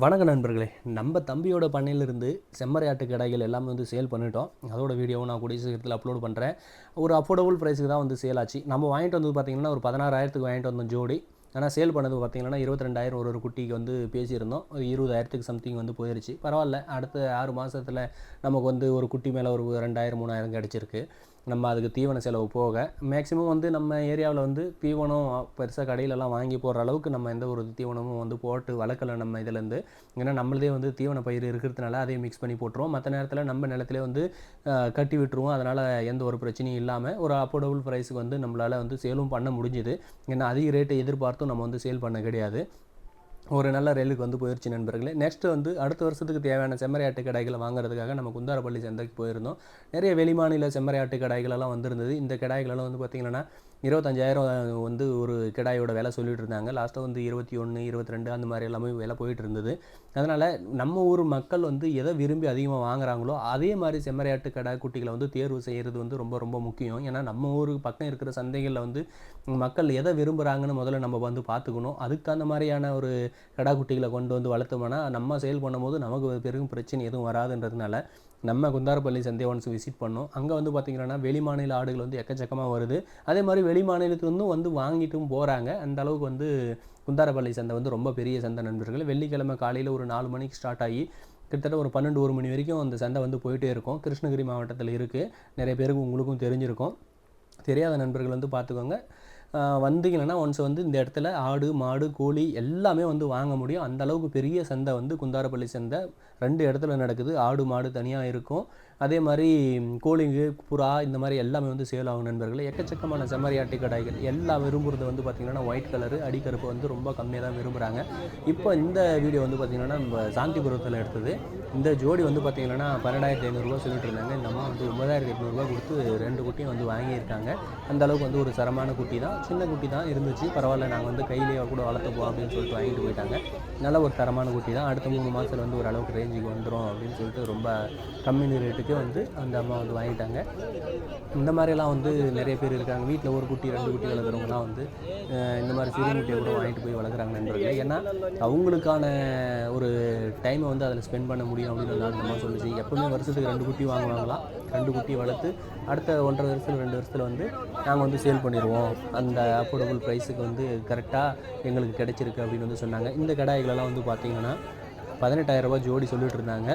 வணக்க நண்பர்களே. நம்ம தம்பியோட பண்ணையிலிருந்து செம்மறையாட்டு கடைகள் எல்லாமே வந்து சேல் பண்ணிட்டோம். அதோட வீடியோவும் நான் கூடிய சீக்கிரத்தில் அப்லோட் பண்ணுறேன் ஒரு அஃபோர்டபுள் ப்ரைஸுக்கு தான் வந்து சேல் ஆச்சு. நம்ம வாங்கிட்டு வந்து பார்த்திங்கன்னா ஒரு பதினாறாயிரத்துக்கு வாங்கிட்டு வந்தோம் ஜோடி. ஆனால் சேல் பண்ணது பார்த்திங்கன்னா இருபத்தி ரெண்டாயிரம் ஒரு ஒரு குட்டிக்கு வந்து பேசியிருந்தோம். ஒரு இருபதாயிரத்துக்கு சம்திங் வந்து போயிருச்சு. பரவாயில்ல. அடுத்த ஆறு மாதத்தில் நமக்கு வந்து ஒரு குட்டி மேலே ஒரு ரெண்டாயிரம் மூணாயிரம் கிடச்சிருக்கு. நம்ம அதுக்கு தீவன செலவு போக மேக்ஸிமம் வந்து நம்ம ஏரியாவில் வந்து தீவனம் பெருசாக கடையிலலாம் வாங்கி போடுற அளவுக்கு நம்ம எந்த ஒரு தீவனமும் வந்து போட்டு வளர்க்கல நம்ம இதுலேருந்து. ஏன்னா நம்மளதே வந்து தீவன பயிர் இருக்கிறதுனால அதையும் மிக்ஸ் பண்ணி போட்டுருவோம். மற்ற நேரத்தில் நம்ம நிலத்திலே வந்து கட்டி விட்டுருவோம். அதனால் எந்த ஒரு பிரச்சனையும் இல்லாமல் ஒரு அஃபோர்டபுள் ப்ரைஸுக்கு வந்து நம்மளால் வந்து சேலும் பண்ண முடிஞ்சுது. ஏன்னா அதிக ரேட்டை எதிர்பார்த்தும் நம்ம வந்து சேல் பண்ண கிடையாது. ஒரு நல்ல ரயிலுக்கு வந்து போயிடுச்சு நண்பர்களே. நெக்ஸ்ட் வந்து அடுத்த வருஷத்துக்கு தேவையான செம்மறியாட்டு கடைகளை வாங்குறதுக்காக நம்ம குந்தாரப்பள்ளி சந்தைக்கு போயிருந்தோம். நிறைய வெளிமாநில செம்மறியாட்டு கடைகளெல்லாம் வந்திருந்தது. இந்த கடைகளெல்லாம் வந்து பார்த்திங்கன்னா இருபத்தஞ்சாயிரம் வந்து ஒரு கிடாயோட விலை சொல்லிட்டு இருந்தாங்க. லாஸ்ட்டாக வந்து இருபத்தி ஒன்று இருபத்தி ரெண்டு அந்த மாதிரி எல்லாமே விலை போயிட்டு இருந்தது. அதனால் நம்ம ஊர் மக்கள் வந்து எதை விரும்பி அதிகமாக வாங்குறாங்களோ அதே மாதிரி செம்மறியாட்டு கடை குட்டிகளை வந்து தேர்வு செய்கிறது வந்து ரொம்ப ரொம்ப முக்கியம். ஏன்னா நம்ம ஊருக்கு பக்கம் இருக்கிற சந்தைகளில் வந்து மக்கள் எதை விரும்புகிறாங்கன்னு முதல்ல நம்ம வந்து பார்த்துக்கணும். அதுக்கு அந்த மாதிரியான ஒரு கடா குட்டிகளை கொண்டு வந்து வளர்த்தோம்னா நம்ம செயல் பண்ணும்போது நமக்கு பெரும் பிரச்சனை எதுவும் வராதுன்றதுனால நம்ம குந்தாரப்பள்ளி சந்தையை ஒன்ஸ் விசிட் பண்ணோம். அங்கே வந்து பார்த்திங்கன்னா வெளி மாநில ஆடுகள் வந்து எக்கச்சக்கமாக வருது. அதே மாதிரி வெளி மாநிலத்துலேருந்தும் வந்து வாங்கிட்டும் போகிறாங்க அந்த அளவுக்கு வந்து குந்தாரப்பள்ளி சந்தை வந்து ரொம்ப பெரிய சந்தை நண்பர்கள். வெள்ளிக்கிழமை காலையில் ஒரு நாலு மணிக்கு ஸ்டார்ட் ஆகி கிட்டத்தட்ட ஒரு பன்னெண்டு ஒரு மணி வரைக்கும் அந்த சந்தை வந்து போயிட்டே இருக்கும். கிருஷ்ணகிரி மாவட்டத்தில் இருக்குது நிறைய பேருக்கு உங்களுக்கும் தெரிஞ்சிருக்கும். தெரியாத நண்பர்கள் வந்து பார்த்துக்கோங்க வந்தீங்கன்னா ஒன்ஸ் வந்து இந்த இடத்துல ஆடு மாடு கோழி எல்லாமே வந்து வாங்க முடியும். அந்த அளவுக்கு பெரிய சந்தை வந்து குந்தாரப்பள்ளி சந்தை. ரெண்டு இடத்துல நடக்குது. ஆடு மாடு தனியாக இருக்கும். அதே மாதிரி கோழிங்கு புறா இந்த மாதிரி எல்லாமே வந்து சேல் ஆகும் நண்பர்களே. எக்கச்சக்கமான செம்மறியாட்டு கடாய்கள் எல்லாம் விரும்புறது வந்து பார்த்திங்கன்னா ஒயிட் கலரு அடிக்கருப்பு வந்து ரொம்ப கம்மியாக தான் விரும்புகிறாங்க இப்போ இந்த வீடியோ வந்து பார்த்திங்கன்னா நம்ம சாந்திபுரத்தில் எடுத்தது. இந்த ஜோடி வந்து பார்த்திங்கன்னா பன்னெண்டாயிரத்தி ஐநூறுரூவா சொல்லிட்டு இருந்தாங்க. இந்த அம்மா வந்து ஒன்பதாயிரத்தி எட்நூறுரூவா கொடுத்து ரெண்டு குட்டியும் வந்து வாங்கியிருக்காங்க. அந்த அளவுக்கு வந்து ஒரு தரமான குட்டி தான். சின்ன குட்டி தான் இருந்துச்சு. பரவாயில்ல நாங்கள் வந்து கையிலேயே கூட வளர்த்துப்போம் அப்படின்னு சொல்லிட்டு வாங்கிட்டு போயிட்டாங்க. நல்ல ஒரு தரமான குட்டி தான். அடுத்த மூணு மாதத்தில் வந்து ஒரு அளவுக்கு ரேஞ்சுக்கு வந்துடும் அப்படின்னு சொல்லிட்டு ரொம்ப கம்மினி ரேட்டுக்கு வந்து அந்த அம்மா வந்து வாங்கிட்டாங்க. இந்த மாதிரிலாம் வந்து நிறைய பேர் இருக்காங்க. வீட்டில் ஒரு குட்டி ரெண்டு குட்டி வளர்க்குறவங்கலாம் வந்து இந்த மாதிரி சிறு குட்டியை கூட வாங்கிட்டு போய் வளர்க்குறாங்க நண்பர்களே. ஏன்னா அவங்களுக்கான ஒரு டைமை வந்து அதில் ஸ்பெண்ட் பண்ண முடியும் அப்படின்னு அந்த அம்மா சொல்லிச்சு. எப்பவுமே வருஷத்துக்கு ரெண்டு குட்டி வாங்குவாங்களாம் ரெண்டு குட்டி வளர்த்து அடுத்த ஒன்றரை வருஷத்தில் ரெண்டு வருஷத்தில் வந்து நாங்கள் வந்து சேல் பண்ணிடுவோம். அந்த அஃபோர்டபுள் ப்ரைஸுக்கு வந்து கரெக்டாக எங்களுக்கு கிடைச்சிருக்கு அப்படின்னு வந்து சொன்னாங்க. இந்த கடாய்களெல்லாம் வந்து பார்த்திங்கன்னா பதினெட்டாயிரம் ரூபாய் ஜோடி சொல்லிட்டு இருந்தாங்க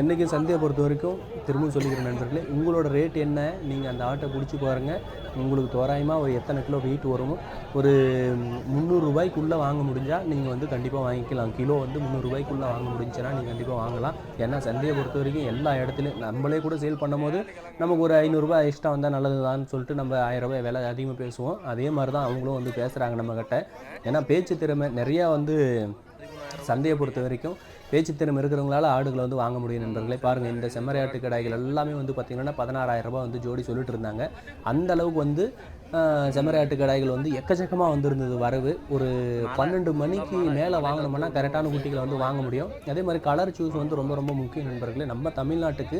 என்றைக்கும் சந்தையை பொறுத்த வரைக்கும் திரும்பவும் சொல்லிக்கிற நண்பர்களே உங்களோட ரேட் என்ன? நீங்கள் அந்த ஆட்டை பிடிச்சி பாருங்கள் உங்களுக்கு தோராயமாக ஒரு எத்தனை கிலோ வெயிட் வரும்? ஒரு முந்நூறுரூபாய்க்குள்ளே வாங்க முடிஞ்சால் நீங்கள் வந்து கண்டிப்பாக வாங்கிக்கலாம். கிலோ வந்து முந்நூறுரூபாய்க்குள்ளே வாங்க முடிஞ்சுன்னா நீங்கள் கண்டிப்பாக வாங்கலாம். ஏன்னா சந்தையை பொறுத்த வரைக்கும் எல்லா இடத்துலையும் நம்மளே கூட சேல் பண்ணும்போது நமக்கு ஒரு ஐநூறுரூபா எக்ஸ்ட்ரா வந்தால் நல்லதுதான்னு சொல்லிட்டு நம்ம ஆயிரம் விலை அதிகமாக பேசுவோம். அதே மாதிரி தான் அவங்களும் வந்து பேசுகிறாங்க நம்மக்கிட்ட ஏன்னா பேச்சு திறமை நிறையா வந்து சந்தையை பொறுத்த வரைக்கும் பேச்சு இருக்கிறவங்களால ஆடுகளை வந்து வாங்க முடியும் நண்பர்களே. பாருங்கள் இந்த செம்மறியாட்டு கடாய்கள் எல்லாமே வந்து பார்த்திங்கன்னா பதினாறாயிரம் ரூபாய் வந்து ஜோடி சொல்லிட்டு இருந்தாங்க. அந்த அளவுக்கு வந்து செம்மறியாட்டு கடாய்கள் வந்து எக்கச்சக்கமாக வந்திருந்தது வரவு. ஒரு பன்னெண்டு மணிக்கு மேலே வாங்கினோம்னா கரெக்டான குட்டிகளை வந்து வாங்க முடியும். அதே மாதிரி கலர் சூஸ் வந்து ரொம்ப ரொம்ப முக்கியம் நண்பர்களே. நம்ம தமிழ்நாட்டுக்கு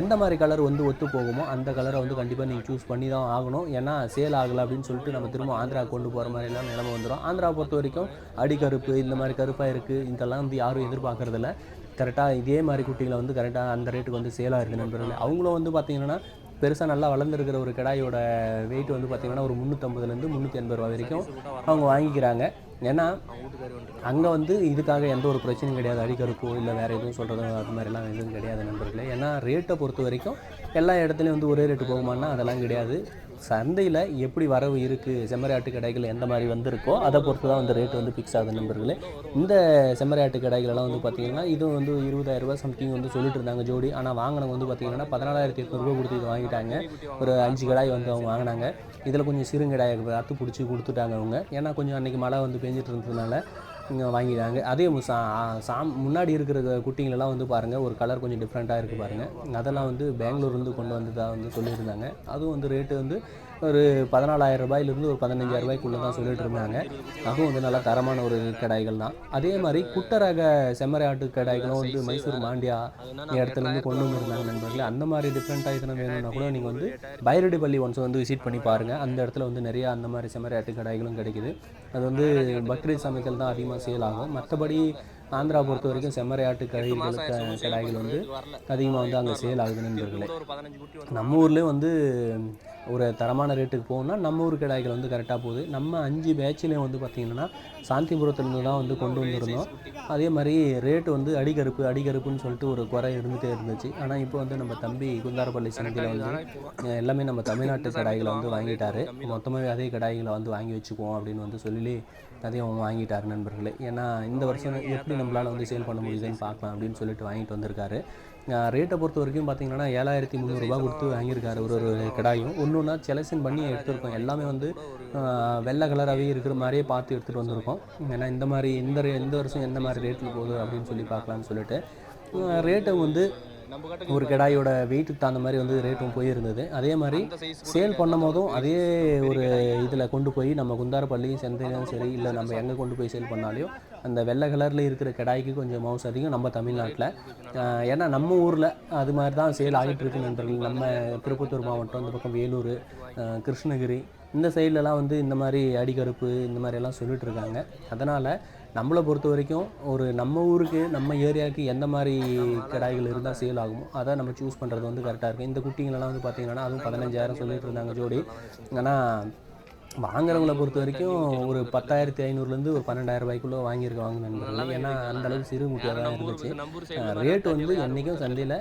எந்த மாதிரி கலர் வந்து ஒத்து போகுமோ அந்த கலரை வந்து கண்டிப்பாக நீங்கள் சூஸ் பண்ணி தான் ஆகணும். ஏன்னா சேல் ஆகலை அப்படின்னு சொல்லிட்டு நம்ம திரும்ப ஆந்திரா கொண்டு போகிற மாதிரிலாம் நிலமை வந்துடும் ஆந்திரா பொறுத்த வரைக்கும் அடிக்கருப்பு இந்த மாதிரி கருப்பாக இருக்குது இதெல்லாம் வந்து யாரும் எதிர்பார்க்கறதில்ல. கரெக்டாக இதே மாதிரி குட்டிகளை வந்து கரெக்டாக அந்த ரேட்டுக்கு வந்து சேலாக இருக்குது நண்பர்களே. அவங்களும் வந்து பார்த்தீங்கன்னா பெருசாக நல்லா வளர்ந்துருக்கிற ஒரு கிடாயோட வெயிட் வந்து பார்த்தீங்கன்னா ஒரு முந்நூற்றம்பதுலேருந்து முந்நூற்றி எண்பது ரூபா வரைக்கும் அவங்க வாங்கிக்கிறாங்க. ஏன்னா அங்கே வந்து இதுக்காக எந்த ஒரு பிரச்சனையும் கிடையாது. அடிக்கருப்போ இல்லை வேறு எதுவும் சொல்கிறதோ அது மாதிரிலாம் எதுவும் கிடையாது நண்பர்களே. ஏன்னா ரேட்டை பொறுத்த வரைக்கும் எல்லா இடத்துலையும் வந்து ஒரே ரேட்டு போகுமான்னா அதெல்லாம் கிடையாது. சந்தையில் எப்படி வரவு இருக்குது செம்மறியாட்டு கடைகள் எந்த மாதிரி வந்திருக்கோ அதை பொறுத்து தான் வந்து ரேட் வந்து ஃபிக்ஸ் ஆகுது நண்பர்களே. இந்த செம்மறியாட்டு கடைகளெல்லாம் வந்து பார்த்திங்கன்னா இதுவும் வந்து இருபதாயிரம் ரூபாய் சம்திங் வந்து சொல்லிட்டு இருந்தாங்க ஜோடி. ஆனால் வாங்கினவங்க வந்து பார்த்திங்கன்னா பதினாலாயிரத்தி எட்நூறுபா கொடுத்து இது வாங்கிட்டாங்க. ஒரு அஞ்சு கடாய் வந்து அவங்க வாங்கினாங்க. இதில் கொஞ்சம் சிறுங்கடாயை அத்து பிடிச்சி கொடுத்துட்டாங்க அவங்க. ஏன்னா கொஞ்சம் அன்றைக்கி மழை வந்து பெஞ்சிட்டு இருந்ததுனால வாங்கிட்டாங்க அதே சா சாம் முன்னாடி இருக்கிற குட்டிங்களெல்லாம் வந்து பாருங்கள் ஒரு கலர் கொஞ்சம் டிஃப்ரெண்ட்டாக இருக்குது பாருங்கள் அதெல்லாம் வந்து பெங்களூர்லேருந்து கொண்டு வந்ததாக வந்து சொல்லியிருந்தாங்க. அதுவும் வந்து ரேட்டு வந்து ஒரு பதினாலாயிரம் ரூபாயிலிருந்து ஒரு பதினஞ்சாயிரம் ரூபாய்க்குள்ளே தான் சொல்லிட்டு இருந்தாங்க அதுவும் வந்து நல்லா தரமான ஒரு கடாய்கள் தான். அதே மாதிரி குட்டரக செம்மறை ஆட்டு கடாய்களும் வந்து மைசூர் மாண்டியா இடத்துல இருந்து கொண்டு வந்திருந்தாங்க நண்பர்களே. அந்த மாதிரி டிஃப்ரெண்ட்டாக எத்தனை வேணும்னா கூட நீங்கள் வந்து பைரடி பள்ளி ஒன்ஸ் வந்து விசிட் பண்ணி பாருங்கள் அந்த இடத்துல வந்து நிறைய அந்த மாதிரி செம்மறை ஆட்டு கடாய்களும் கிடைக்குது. அது வந்து பக்ரீத் சமைக்கல் தான் அதிகமாக சேல் ஆகும். மற்றபடி ஆந்திரா பொறுத்த வரைக்கும் செம்மறையாட்டு கடைகள் கடாய்கள் வந்து அதிகமாக வந்து அங்கே சேல் ஆகுது நண்பர்களே நம்ம ஊர்லேயே வந்து ஒரு தரமான ரேட்டுக்கு போகணும்னா நம்ம ஊர் கடாய்கள் வந்து கரெக்டாக போகுது. நம்ம அஞ்சு பேட்ச்லேயும் வந்து பார்த்திங்கன்னா சாந்திபுரத்துலேருந்து தான் வந்து கொண்டு வந்திருந்தோம். அதே மாதிரி ரேட்டு வந்து அடிகருப்பு அடிகருப்புன்னு சொல்லிட்டு ஒரு குறை இருந்துகிட்டே இருந்துச்சு. ஆனால் இப்போ வந்து நம்ம தம்பி குந்தாரப்பள்ளி சந்தையில் வந்து எல்லாமே நம்ம தமிழ்நாட்டு கடாய்களை வந்து வாங்கிட்டாரு. மொத்தமாகவே அதே கடாய்களை வந்து வாங்கி வச்சுக்குவோம் அப்படின்னு வந்து சொல்லி அதையும் வாங்கிட்டாரு நண்பர்களே. ஏன்னா இந்த வருஷம் எப்படி நம்மளால் வந்து சேல் பண்ண முடியுதுன்னு பார்க்கலாம் அப்படின்னு சொல்லிட்டு வாங்கிட்டு வந்திருக்காரு. ரேட்டை பொறுத்த வரைக்கும் பார்த்தீங்கன்னா ஏழாயிரத்தி முந்நூறுரூபா கொடுத்து வாங்கியிருக்காரு ஒரு ஒரு கடாயும். ஒன்று ஒன்றா செலக்ஷன் பண்ணி எடுத்திருக்கோம். எல்லாமே வந்து வெள்ளை கலராகவே இருக்கிற மாதிரியே பார்த்து எடுத்துகிட்டு வந்திருக்கோம். ஏன்னா இந்த மாதிரி இந்த இந்த வருஷம் எந்த மாதிரி ரேட்டில் போகுது அப்படின்னு சொல்லி பார்க்கலான்னு சொல்லிட்டு ரேட்டை வந்து ஒரு கடாயோட வெயிட்டுக்கு தகுந்த மாதிரி வந்து ரேட்டும் போயிருந்தது. அதே மாதிரி சேல் பண்ணும் போதும் அதே ஒரு இதில் கொண்டு போய் நம்ம குந்தாரப்பள்ளி செந்தையிலும் சரி இல்லை நம்ம எங்கே கொண்டு போய் சேல் பண்ணாலையும் அந்த வெள்ளை கலரில் இருக்கிற கடாய்க்கு கொஞ்சம் மவுஸ் அதிகம் நம்ம தமிழ்நாட்டில். ஏன்னா நம்ம ஊரில் அது மாதிரி தான் சேல் ஆகிட்டு இருக்கு நண்பர்கள் நம்ம திருப்பத்தூர் மாவட்டம் இந்த பக்கம் வேலூர் கிருஷ்ணகிரி இந்த சைட்லலாம் வந்து இந்த மாதிரி அடிக்கருப்பு இந்த மாதிரி எல்லாம் சொல்லிட்டு இருக்காங்க. அதனால் நம்மளை பொறுத்த வரைக்கும் ஒரு நம்ம ஊருக்கு நம்ம ஏரியாவுக்கு எந்த மாதிரி கடாய்கள் இருந்தால் சேல் ஆகுமோ அதை நம்ம சூஸ் பண்ணுறது வந்து கரெக்டாக இருக்கும். இந்த குட்டிங்களெல்லாம் வந்து பார்த்தீங்கன்னா அதுவும் பதினஞ்சாயிரம் சொல்லிட்டு இருந்தாங்க ஜோடி. ஆனால் வாங்குறவங்கள பொறுத்த வரைக்கும் ஒரு பத்தாயிரத்தி ஐநூறுலேருந்து ஒரு பன்னெண்டாயிரம் ரூபாய்க்குள்ளே வாங்கியிருக்காங்க நண்பர்கள். ஏன்னா அந்தளவுக்கு சிறு முட்டியாக தான் இருந்துச்சு ரேட் வந்து என்றைக்கும் சந்தையில்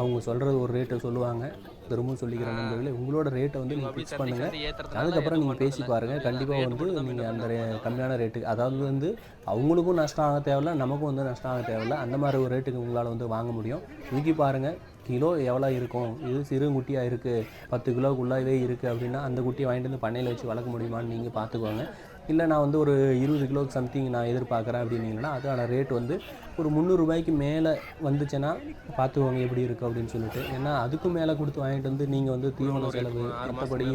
அவங்க சொல்கிறது ஒரு ரேட்டை சொல்லுவாங்க. திரும்பவும் சொல்லிக்கிற நண்பர்களே உங்களோட ரேட்டை வந்து நீங்கள் ஃபிக்ஸ் பண்ணுங்கள் அதுக்கப்புறம் நீங்கள் பேசி பாருங்கள் கண்டிப்பாக வந்து நீங்கள் அந்த ரே- கம்மியான ரேட்டுக்கு அதாவது வந்து அவங்களுக்கும் நஷ்டம் ஆக தேவையில்ல நமக்கும் வந்து நஷ்டம் ஆக தேவையில்ல. அந்த மாதிரி ஒரு ரேட்டுக்கு உங்களால் வந்து வாங்க முடியும். தூக்கி பாருங்கள் கிலோ எவ்வளோ இருக்கும்? இது சிறு குட்டியாக இருக்குது பத்து கிலோக்குள்ளாவே இருக்குது அப்படின்னா அந்த குட்டியை வாங்கிட்டு வந்து பண்ணையில் வச்சு வளர்க்க முடியுமான்னு நீங்கள் பார்த்துக்கோங்க. இல்லை நான் வந்து ஒரு இருபது கிலோ சம்திங் நான் எதிர்பார்க்குறேன் அப்படின்னீங்கன்னா அதுக்கான ரேட் வந்து ஒரு முந்நூறுரூபாய்க்கு மேலே வந்துச்சுன்னா பார்த்துக்கோங்க எப்படி இருக்குது அப்படின்னு சொல்லிட்டு. ஏன்னா அதுக்கும் மேலே கொடுத்து வாங்கிட்டு வந்து நீங்கள் வந்து தீவன செலவு மற்றபடி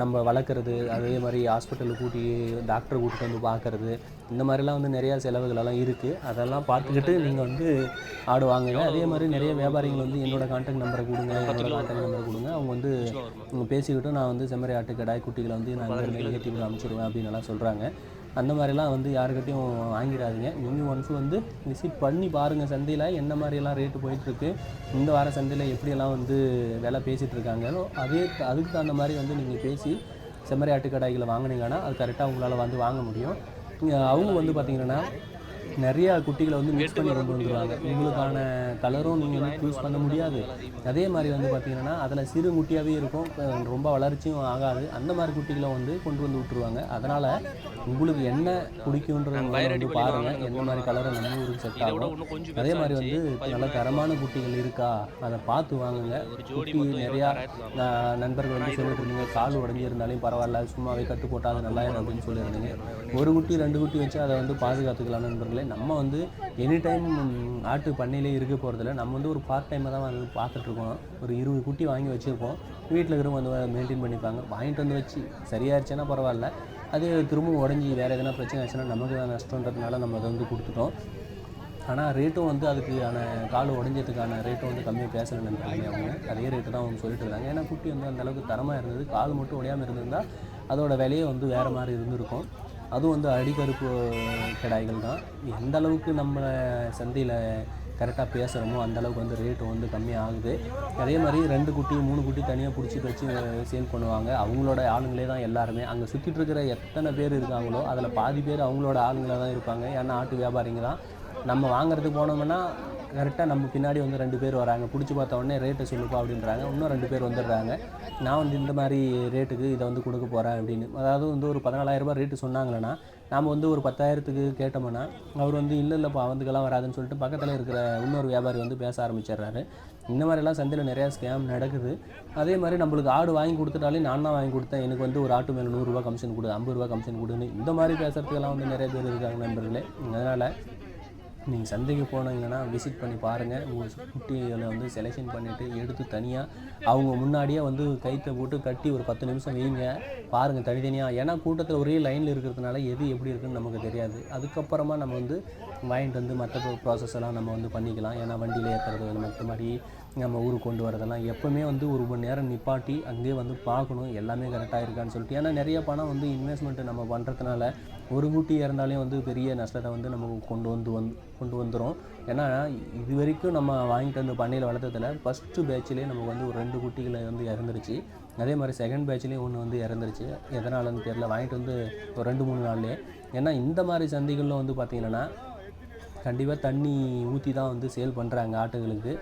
நம்ம வளர்க்குறது அதே மாதிரி ஹாஸ்பிட்டலுக்கு கூட்டி டாக்டரை கூட்டிட்டு வந்து பார்க்கறது இந்த மாதிரிலாம் வந்து நிறையா செலவுகள் எல்லாம் இருக்குது அதெல்லாம் பார்த்துக்கிட்டு நீங்கள் வந்து ஆடு வாங்குங்க. அதே மாதிரி நிறைய வியாபாரிகள் வந்து என்னோட கான்டாக்ட் நம்பரை கொடுங்க என்னோட கான்டாக்ட் நம்பரை கொடுங்க. அவங்க வந்து உங்க பேசிக்கிட்டு நான் வந்து செம்மறி ஆட்டு கடாய் குட்டிகளை வந்து நான் ஏற்றி அனுப்பிச்சிடுவேன் அப்படின்னு எல்லாம் சொல்கிறாங்க அந்த மாதிரிலாம் வந்து யாருக்கிட்டையும் வாங்கிடாதீங்க நீங்கள் ஒன்ஸ் வந்து விசிட் பண்ணி பாருங்கள் சந்தையில் என்ன மாதிரியெல்லாம் ரேட்டு போயிட்டுருக்கு இந்த வார சந்தையில் எப்படியெல்லாம் வந்து விலை பேசிகிட்ருக்காங்களோ அதே அதுக்கு தகுந்த மாதிரி வந்து நீங்கள் பேசி செம்மறி ஆட்டு கடாய்களை அது கரெக்டாக உங்களால் வந்து வாங்க முடியும். அவங்க வந்து பார்த்தீங்கன்னா நிறைய குட்டிகளை வந்து மிக்ஸ் பண்ணி கொண்டு வந்துருவாங்க. உங்களுக்கான கலரும் நீங்கள் வந்து சூஸ் பண்ண முடியாது. அதே மாதிரி வந்து பார்த்தீங்கன்னா அதில் சிறு குட்டியாகவே இருக்கும். ரொம்ப வளர்ச்சியும் ஆகாது. அந்த மாதிரி குட்டிகளை வந்து கொண்டு வந்து விட்டுருவாங்க. அதனால் உங்களுக்கு என்ன பிடிக்குன்றத வந்து பாருங்கள் எந்த மாதிரி கலரை நம்ம ஊருக்கு செட் ஆகும். அதே மாதிரி வந்து நல்ல தரமான குட்டிகள் இருக்கா அதை பார்த்து வாங்குங்க. குட்டி நிறையா நண்பர்கள் வந்து சொல்லிட்டு இருந்தீங்க. கால் உடஞ்சிருந்தாலும் பரவாயில்ல சும்மாவே கட்டு போட்டால் அது நல்லா அப்படின்னு சொல்லியிருந்தீங்க. ஒரு குட்டி. ரெண்டு குட்டி வச்சு அதை வந்து பாதுகாத்துக்கலாம் நண்பர்களே நம்ம வந்து எனி டைம் ஆட்டு பண்ணையிலே இருக்க போகிறதில்ல நம்ம வந்து ஒரு பார்ட் டைமாக தான் வந்து பார்த்துட்ருக்கோம் ஒரு இருபது குட்டி வாங்கி வச்சுருப்போம். வீட்டில் இருக்கிறவங்க வந்து மெயின்டைன் பண்ணிப்பாங்க. வாங்கிட்டு வந்து வச்சு சரியாயிருச்சுன்னா பரவாயில்ல. அது திரும்பவும் உடஞ்சி வேறு எதனா பிரச்சனை ஆச்சுன்னா நமக்கு தான் நஷ்டன்றதுனால நம்ம அதை வந்து கொடுத்துட்டோம். ஆனால் ரேட்டும் வந்து அதுக்கான கால் உடஞ்சதுக்கான ரேட்டும் வந்து கம்மியாக பேசலை நினைக்கிறாங்க அவங்க. அதே ரேட்டு தான் அவங்க சொல்லிட்டு இருந்தாங்க ஏன்னா குட்டி வந்து அந்தளவுக்கு தரமாக இருந்தது. கால் மட்டும் உடையாமல் இருந்திருந்தால் அதோட விலையே வந்து வேறு மாதிரி இருந்திருக்கும். அதுவும் வந்து அடிக்கருப்பு கிடாய்கள் தான். எந்த அளவுக்கு நம்ம சந்தையில் கரெக்டாக பேசுகிறோமோ அந்த அளவுக்கு வந்து ரேட்டு வந்து கம்மியாகுது அதே மாதிரி ரெண்டு குட்டி மூணு குட்டி தனியாக பிடிச்சி வச்சு சேல் பண்ணுவாங்க. அவங்களோட ஆளுங்களே தான் எல்லாருமே. அங்கே சுற்றிட்டு இருக்கிற எத்தனை பேர் இருக்காங்களோ அதில் பாதி பேர் அவங்களோட ஆளுங்களாக தான் இருப்பாங்க. ஏன்னா ஆட்டு வியாபாரிங்க தான். நம்ம வாங்குறதுக்கு போனோம்னா கரெக்டாக நம்ம பின்னாடி வந்து ரெண்டு பேர் வராங்க. பிடிச்சி பார்த்த உடனே ரேட்டை சொல்லுப்பா அப்படின்றாங்க. இன்னும் ரெண்டு பேர் வந்துடுறாங்க. நான் வந்து இந்த மாதிரி ரேட்டுக்கு இதை வந்து கொடுக்க போகிறேன் அப்படின்னு. அதாவது வந்து ஒரு பதினாலாயிரரூபா ரேட்டு சொன்னாங்களேன்னா நாம் வந்து ஒரு பத்தாயிரத்துக்கு கேட்டோம்னா அவர் வந்து இல்லை இல்லைப்பா வந்துக்கெல்லாம் வராதுன்னு சொல்லிட்டு பக்கத்தில் இருக்கிற இன்னொரு வியாபாரி வந்து பேச ஆரம்பிச்சிடுறாரு. இந்த மாதிரிலாம் சந்தையில் நிறையா ஸ்கேம் நடக்குது. அதே மாதிரி நம்மளுக்கு ஆடு வாங்கி கொடுத்துட்டாலே நான் தான் வாங்கி கொடுத்தேன். எனக்கு வந்து ஒரு ஆட்டு மேலே நூறுரூவா கமிஷன் கொடு ஐம்பது ரூபா கமிஷன் கொடுன்னு இந்த மாதிரி பேசுறதுக்கெல்லாம் வந்து நிறைய பேர் இருக்காங்க நண்பர்களே. அதனால் நீங்கள் சந்தைக்கு போனீங்கன்னா விசிட் பண்ணி பாருங்கள் உங்கள் குட்டிகளை வந்து செலெக்ஷன் பண்ணிவிட்டு எடுத்து தனியாக அவங்க முன்னாடியே வந்து கைத்தை போட்டு கட்டி ஒரு பத்து நிமிஷம் வைங்க. பாருங்கள் தனித்தனியாக ஏன்னா கூட்டத்தில் ஒரே லைனில் இருக்கிறதுனால எது எப்படி இருக்குன்னு நமக்கு தெரியாது. அதுக்கப்புறமா நம்ம வந்து வாங்கிட்டு வந்து மற்ற ப்ராசஸ் எல்லாம் நம்ம வந்து பண்ணிக்கலாம். ஏன்னா வண்டியில் ஏற்றுறது மற்ற மாதிரி நம்ம ஊருக்கு கொண்டு வரதெல்லாம் எப்போவுமே வந்து ஒரு மணி நேரம் நிப்பாட்டி அங்கேயே வந்து பார்க்கணும். எல்லாமே கரெக்டாக இருக்கான்னு சொல்லிட்டு. ஏன்னா நிறைய பணம் வந்து இன்வெஸ்ட்மெண்ட்டு நம்ம பண்ணுறதுனால ஒரு குட்டி இறந்தாலே வந்து பெரிய நஷ்டத்தை வந்து நமக்கு கொண்டு வந்து வந் கொண்டு வந்துடும் ஏன்னா இது வரைக்கும் நம்ம வாங்கிட்டு வந்து பண்ணையில் வளர்த்ததில் ஃபஸ்ட்டு பேட்ச்லேயே நமக்கு வந்து ஒரு ரெண்டு குட்டிகளை வந்து இறந்துருச்சு. அதே மாதிரி செகண்ட் பேட்ச்லேயும் ஒன்று வந்து இறந்துருச்சு. எதனாலன்னு தெரியல. வாங்கிட்டு வந்து ஒரு ரெண்டு மூணு நாள்லேயே. ஏன்னா இந்த மாதிரி சந்தைகளில் வந்து பார்த்திங்கன்னா கண்டிப்பாக தண்ணி ஊற்றி தான் வந்து சேல் பண்ணுறாங்க ஆட்டுகளுக்கு.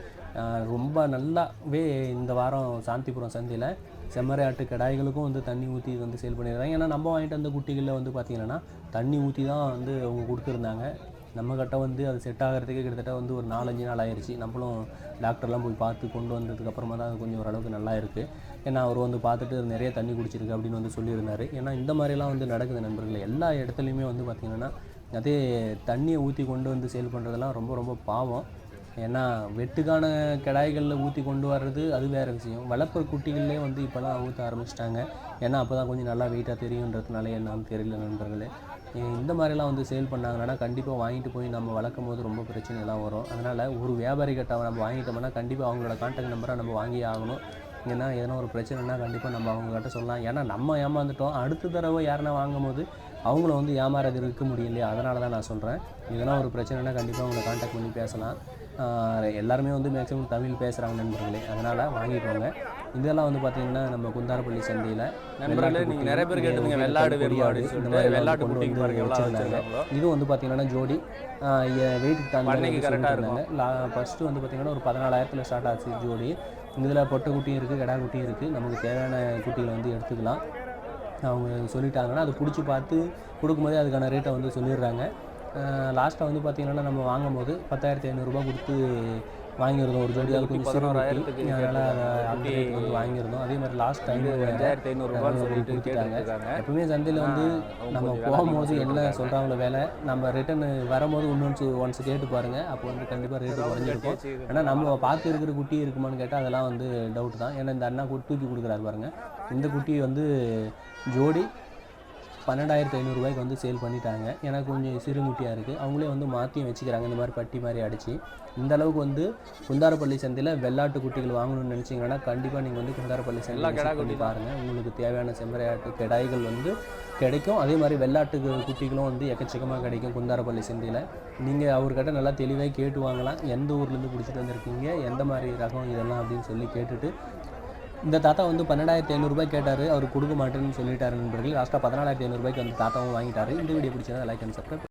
ரொம்ப நல்லாவே இந்த வாரம் சாந்திபுரம் சந்தையில் செம்மறையாட்டு ஆட்டு கிடாய்களுக்கும் வந்து தண்ணி ஊற்றி வந்து சேல் பண்ணிடுறாங்க ஏன்னா நம்ம வாங்கிட்டு வந்த குட்டிகளில் வந்து பார்த்திங்கன்னா தண்ணி ஊற்றி தான் வந்து அவங்க கொடுத்துருந்தாங்க. நம்ம கிட்ட வந்து அது செட் ஆகிறதுக்கே கிட்டத்தட்ட வந்து ஒரு நாலஞ்சு நாள் ஆயிடுச்சு நம்மளும் டாக்டர்லாம் போய் பார்த்து கொண்டு வந்ததுக்கப்புறமா தான் அது கொஞ்சம் ஓரளவுக்கு நல்லா இருக்குது ஏன்னா அவர் வந்து பார்த்துட்டு நிறைய தண்ணி குடிச்சிருக்கு அப்படின்னு வந்து சொல்லியிருந்தார். ஏன்னா இந்த மாதிரிலாம் வந்து நடக்குது நண்பர்கள். எல்லா இடத்துலையுமே வந்து பார்த்திங்கன்னா அதே தண்ணியை ஊற்றி கொண்டு வந்து சேல் பண்ணுறதெல்லாம் ரொம்ப ரொம்ப பாவம். ஏன்னா வெட்டுக்கான கிடாய்களில் ஊற்றி கொண்டு வர்றது அது வேறு விஷயம். வளர்ப்புற குட்டிகள்லேயே வந்து இப்போலாம் ஊற்ற ஆரம்பிச்சிட்டாங்க. ஏன்னா அப்போ தான் கொஞ்சம் நல்லா வெயிட்டாக தெரியுன்றதுனால என்னான்னு தெரியல நண்பர்களே. இந்த மாதிரிலாம் வந்து சேல் பண்ணாங்கன்னா கண்டிப்பாக வாங்கிட்டு போய் நம்ம வளர்க்கும் போது ரொம்ப பிரச்சனைலாம் வரும். அதனால் ஒரு வியாபாரிகிட்ட நம்ம வாங்கிட்டோம்னா கண்டிப்பாக அவங்களோட கான்டாக்ட் நம்பரை நம்ம வாங்கி ஆகணும். ஏன்னா எதனா ஒரு பிரச்சனைனா கண்டிப்பாக நம்ம அவங்கக்கிட்ட சொல்லலாம். ஏன்னா நம்ம ஏமாந்துட்டோம். அடுத்த தடவை யாருன்னா வாங்கும் போது அவங்கள வந்து ஏமாறது இருக்க முடியும் இல்லையா அதனால தான் நான் சொல்கிறேன் இதெல்லாம் ஒரு பிரச்சனைனா கண்டிப்பாக அவங்கள காண்டாக்ட் பண்ணி பேசலாம். எல்லாருமே வந்து மேக்ஸிமம் தமிழ் பேசுகிறாங்க நண்பர்களே. அதனால் வாங்கிக்கோங்க. இதெல்லாம் வந்து பார்த்தீங்கன்னா நம்ம குந்தாரப்பள்ளி சந்தையில் நண்பர்களே நிறைய பேர் கேட்டுங்க வெள்ளாடு வெள்ளாடு சொல்லிட்டு வெள்ளாட்டு குட்டிக்கு பாருங்க எவ்வளவு வச்சிருக்காங்களோ இது வந்து பார்த்தீங்கன்னா ஜோடி வெயிட்டுக்கு correct ஆ இருந்தாங்க லா ஃபஸ்ட்டு வந்து பார்த்தீங்கன்னா ஒரு பதினாலாயிரத்தில் ஸ்டார்ட் ஆச்சு ஜோடி. இதில் பொட்டை குட்டியும் இருக்குது கிடா குட்டியும் இருக்குது நமக்கு தேவையான குட்டிகளை வந்து எடுத்துக்கலாம். அவங்க சொல்லிட்டாங்கன்னா அதை பிடிச்சி பார்த்து கொடுக்கும்போதே அதுக்கான ரேட்டை வந்து சொல்லிடுறாங்க. லாஸ்ட்டாக வந்து பார்த்தீங்கன்னா நம்ம வாங்கும் போது பத்தாயிரத்தி ஐநூறுரூபா கொடுத்து வாங்கியிருந்தோம். ஒரு ஜோடி அது கொஞ்சம் சிறு பதினோராயிரத்துக்கு அதனால் அதை ரேட் வந்து வாங்கியிருந்தோம். அதே மாதிரி லாஸ்ட் டைம் அஞ்சாயிரத்தி ஐநூறு ரூபாய் சொல்லிட்டு கொடுத்துட்டாங்க. எப்பவுமே சந்தையில் வந்து நம்ம போகும்போது என்ன சொல்கிறாங்களோ வேலை நம்ம ரிட்டர்ன் வரும்போது இன்னொன்று ஒன்ஸ் கேட்டு பாருங்கள் அப்போ வந்து கண்டிப்பாக ரேட்டு குறைஞ்சிருக்கும். ஏன்னா நம்ம பார்த்து இருக்கிற குட்டி இருக்குமான்னு கேட்டால் அதெல்லாம் வந்து டவுட் தான். ஏன்னா இந்த அண்ணா தூக்கி கொடுக்குறாரு பாருங்க. இந்த குட்டி வந்து ஜோடி பன்னெண்டாயிரத்து ஐநூறுரூவாய்க்கு வந்து சேல் பண்ணிட்டாங்க. ஏன்னா கொஞ்சம் சிறு குட்டியாக இருக்குது அவங்களே வந்து மாற்றியும் வச்சுக்கிறாங்க. இந்த மாதிரி பட்டி மாதிரி அடித்து இந்த அளவுக்கு வந்து குந்தாரப்பள்ளி சந்தையில் வெள்ளாட்டு குட்டிகள் வாங்கணும்னு நினச்சிங்கன்னா கண்டிப்பாக நீங்கள் வந்து குந்தாரப்பள்ளி சந்தையில் கிடா குட்டி. பாருங்கள் உங்களுக்கு தேவையான செம்மறியாட்டு கிடாய்கள் வந்து கிடைக்கும். அதே மாதிரி வெள்ளாட்டு குட்டிகளும் வந்து எக்கச்சக்கமாக கிடைக்கும் குந்தாரப்பள்ளி சந்தையில். நீங்கள் அவர்கிட்ட நல்லா தெளிவாக கேட்டு வாங்கலாம். எந்த ஊர்லேருந்து பிடிச்சிட்டு வந்திருக்கீங்க? எந்த மாதிரி ரகம் இதெல்லாம் அப்படின்னு சொல்லி கேட்டுட்டு இந்த தாத்தா வந்து பன்னெண்டாயிரத்தி ஐநூறுரூபாய் கேட்டார். அவர் கொடுக்க மாட்டேன்னு சொல்லிட்டாரு நண்பர்கள். லாஸ்ட்டாக பதினாலாயிரத்தி ஐநூறுரூபாய்க்கு வந்து தாத்தாவும் வாங்கிட்டாரு. இந்த வீடியோ பிடிச்சதா லைக் அண்ட் சப்ஸ்கிரைப்